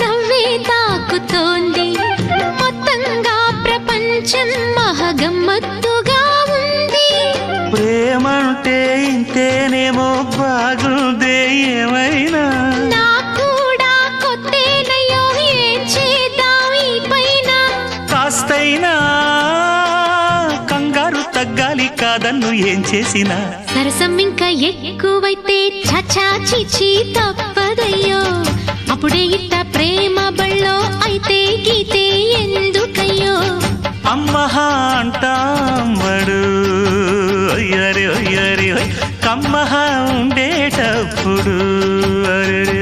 నవ్వే తాకుతోంది. మొత్తంగా ప్రపంచం మహగమ్మత్తుగా ఉంది. ప్రేమంటే ఇంతేనేమో బాగుందే ఏమైనా? కూడా ఏం కాస్తైనా కంగారు తగ్గాలి ఏం చేసినా. సరసం ఇంకా ఎక్కువైతే చచా చిచి తప్పదయ్యో. అప్పుడే ఇట్ట అమ్మహా అంటాంబడు. అయ్యరే అయ్యరే కమ్మహా ఉండేటప్పుడు. అరే